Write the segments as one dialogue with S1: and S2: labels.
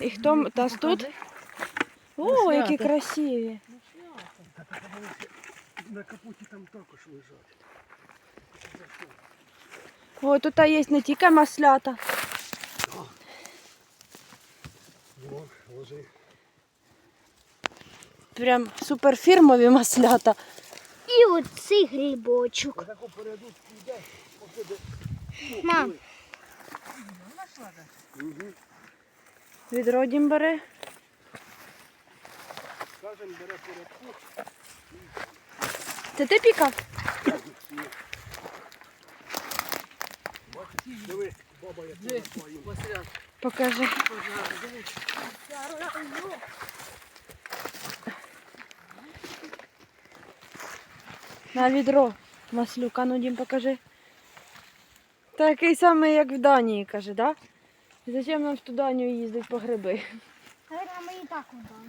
S1: І хто м- та тут? О, які красиві.
S2: На капоті там також лежать.
S1: О, тут є не тільки маслята.
S2: Ну, ложи.
S1: Прям суперфірмові маслята.
S3: І оцей грибочок. Мам,
S2: Угу.
S1: Відродім бери.
S2: Скажем, бере порядку.
S1: Це ти пікав?
S2: Диви, баба.
S4: Маслят.
S1: Покажи. На відро. Маслюка, ну Дім, покажи. Такий самий, як в Данії, каже, да? Зачем нам в ту Данію їздити по гриби?
S3: наверное, ми і так удали.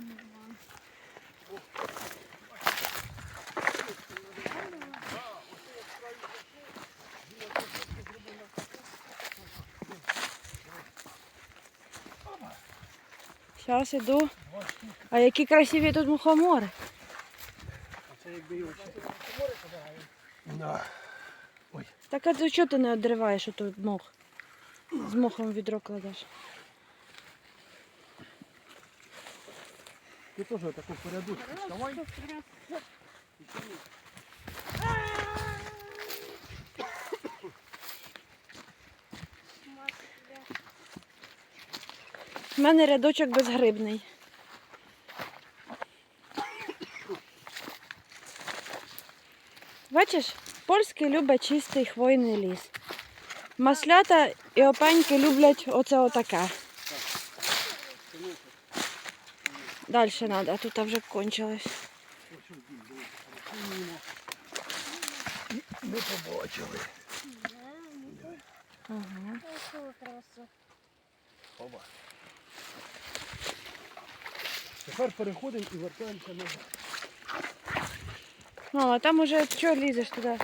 S1: Зараз іду. А які красиві тут мухомори.
S2: Це якби його.
S1: Так а ти чого ти не відриваєш отут мох? З мохом відро кладеш.
S2: Ти теж таку порядочку вставай.
S1: У мене рядочок безгрибний. Бачиш, польський любить чистий хвойний ліс. Маслята і опеньки люблять оце отаке. Далі треба, тут вже кончилось.
S2: Ми побачили.
S1: Ага.
S2: Оба. Тепер переходимо і вертаємося назад.
S1: Мама, а там уже що лізеш туди?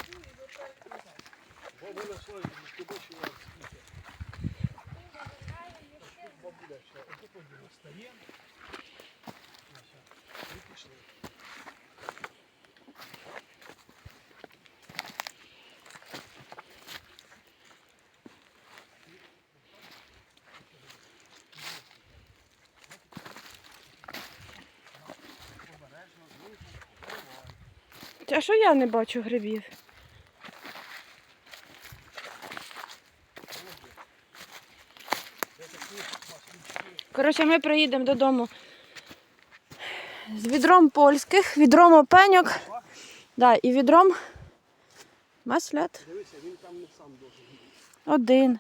S1: А що я не бачу грибів? Коротше, ми приїдемо додому з відром польських, відром опеньок да, і відром маслят.
S2: Дивися, він там не сам.
S1: Один.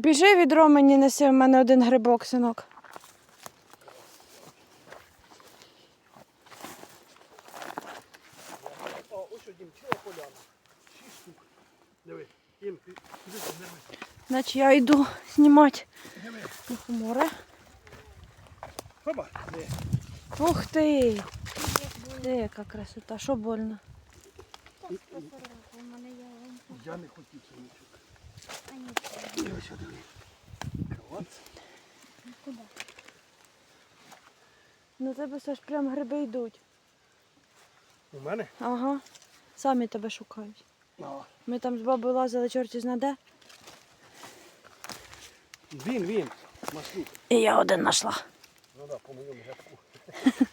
S1: Біжи відро мені неси, у мене один грибок, синок.
S2: А, ось один, ціла поляна. Шість штук. Диви, їм, ти- куди диви?
S1: Значить я йду знімати
S2: Диви.
S1: море.
S2: Хоба.
S1: Ух ти! Де яка красота, що больно?
S2: Я не хотів сонечок.
S3: А ні,
S2: Диви сюди. От.
S3: Куди?
S1: На тебе Саш прям гриби йдуть.
S2: У мене?
S1: Ага. Самі тебе шукають.
S2: А,
S1: Ми там з бабою лазили чорті знаде.
S2: Він, він. Маслюк.
S1: І я один знайшла.
S2: Ну да, по моєму рядку.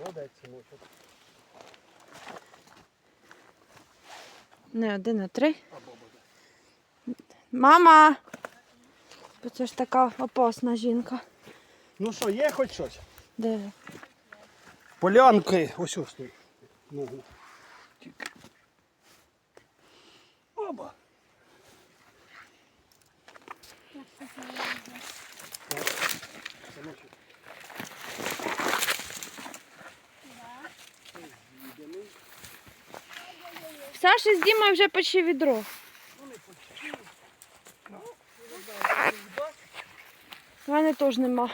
S2: Молодець, синочок.
S1: Не один, а три. Мама! Бо Це ж така опасна жінка.
S2: Ну що, є хоч щось?
S1: Де?
S2: Полянки. Ось ось. Ногу. Тільки. Оба.
S1: Саші з Дімою вже почти відро.
S2: Вони.
S1: У мене теж нема.